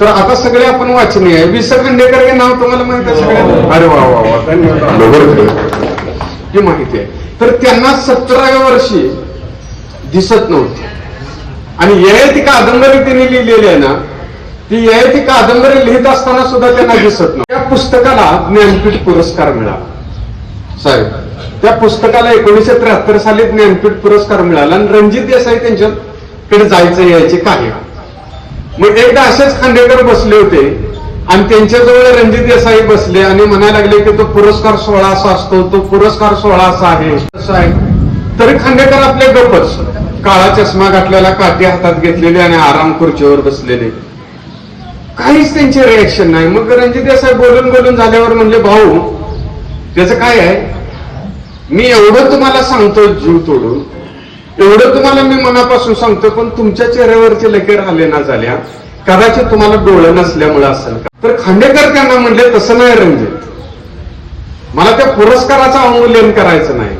तर आता सगळे आपण वाचनीय आहे विस खांडेकर हे नाव तुम्हाला माहीत आहे सगळ्यांना? अरे वा वा वा. धन्यवाद. बरोबर ही माहिती आहे. तर त्यांना सतराव्या वर्षी दिसत नव्हती. आणि ययाती कादंबरी त्यांनी लिहिलेली आहे ना ती ययाती कादंबरी लिहित असताना सुद्धा त्यांना दिसत नव्हती. त्या पुस्तकाला ज्ञानपीठ पुरस्कार मिळाला. साहेब त्या पुस्तकाला एकोणीशे त्र्याहत्तर साली ज्ञानपीठ पुरस्कार मिळाला. आणि रणजित देसाई त्यांच्याकडे जायचं यायचे काय मग एकदा असेच खांडेकर बसले होते आणि त्यांच्याजवळ रणजित देसाई बसले आणि म्हणायला लागले की तो पुरस्कार सोहळा असा असतो तो पुरस्कार सोहळा असा आहे. असं आहे तरी खांडेकर आपले गपच काळा चष्मा घातलेला काठी हातात घेतलेले आणि आराम खुर्चीवर बसलेले. काहीच त्यांचे रिएक्शन नाही. मग रणजित देसाई बोलून बोलून झाल्यावर म्हणले भाऊ त्याचं काय आहे? मी एवढं तुम्हाला सांगतो जीव तोडून. एवढं तुम्हाला मी मनापासून सांगतो पण तुमच्या चेहऱ्यावरचे लेकर आले ना झाल्या कदाचित तुम्हाला डोळे नसल्यामुळे असेल का? तर खांडेकर त्यांना म्हणले तसं नाही रणजित मला त्या पुरस्काराचं अवमूल्यन करायचं नाही.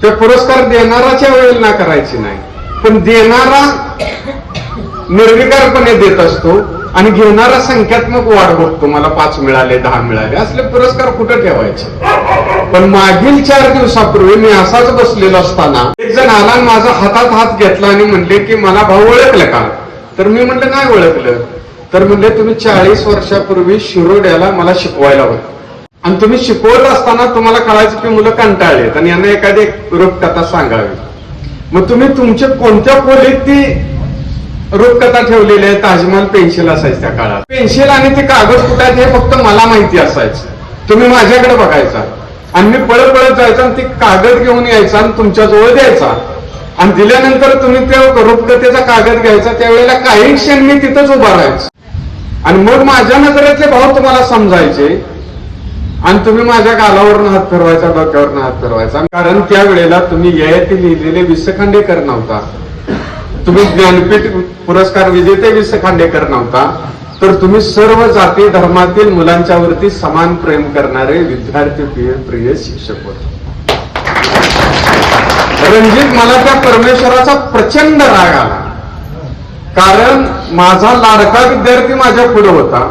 त्या पुरस्कार देणाराच्या वेळेला करायची नाही. पण देणारा निर्विकारपणे देत असतो आणि घेणारा संख्यात्मक वाढ बघतो. मला पाच मिळाले दहा मिळाले असले पुरस्कार कुठं ठेवायचे? पण मागील चार दिवसापूर्वी मी असाच बसलेलो असताना जण आला माझा हातात हात घेतला आणि म्हणले की मला भाऊ ओळखलं का? तर मी म्हणलं नाही ओळखलं? तर म्हणले तुम्ही चाळीस वर्षापूर्वी शिरोड्याला मला शिकवायला होतं. आणि तुम्ही शिकवत असताना तुम्हाला कळायचं की मुलं कंटाळलेत आणि यांना एखादी रूपकथा सांगावी. मग तुम्ही तुमच्या कोणत्या खोलीत ती रूपकथा ठेवलेली आहे? ताजमहल पेन्सिल असायचं त्या काळात. पेन्सिल आणि ते कागद कुठे हे फक्त मला माहिती असायचं. तुम्ही माझ्याकडे बघायचा. आणि मी पळत पळत जायचा आणि ती कागद घेऊन यायचा आणि तुमच्याजवळ द्यायचा. आणि दिल्यानंतर तुम्ही त्या रूपकथेचा कागद घ्यायचा त्यावेळेला काही क्षण मी तिथंच उभा राहायचो. आणि मग माझ्या नजरेतले भाव तुम्हाला समजायचे. आणि तुम्ही माझ्या गालावरून हात फिरवायचा डोक्यावरून हात फिरवायचा. कारण त्यावेळेला तुम्ही ययाती लिहिलेले विस खांडेकर नव्हता. तुम्ही ज्ञानपीठ पुरस्कार विजेते विस खांडेकर नव्हता. तर तुम्ही सर्व जाती धर्मातील मुलांच्या वरती समान प्रेम करणारे विद्यार्थी प्रिय प्रिय शिक्षक होते. रणजित मला त्या परमेश्वराचा प्रचंड राग आला. कारण माझा लाडका विद्यार्थी माझ्या पुढे होता.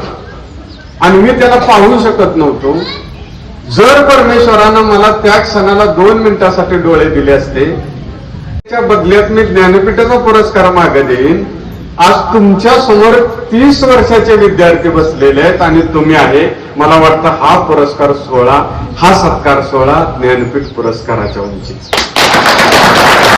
आणि मी त्याला पाहू शकत नव्हतो. जर परमेश्वरानं मला त्या क्षणाला दोन मिनिटासाठी डोळे दिले असते त्या बदल्यात मी ज्ञानपीठाचा पुरस्कार मागे देईन. आज तुमच्यासमोर तीस वर्षाचे विद्यार्थी बसलेले आहेत आणि तुम्ही आहे. मला वाटतं हा पुरस्कार सोहळा हा सत्कार सोहळा ज्ञानपीठ पुरस्काराच्या उंचीचा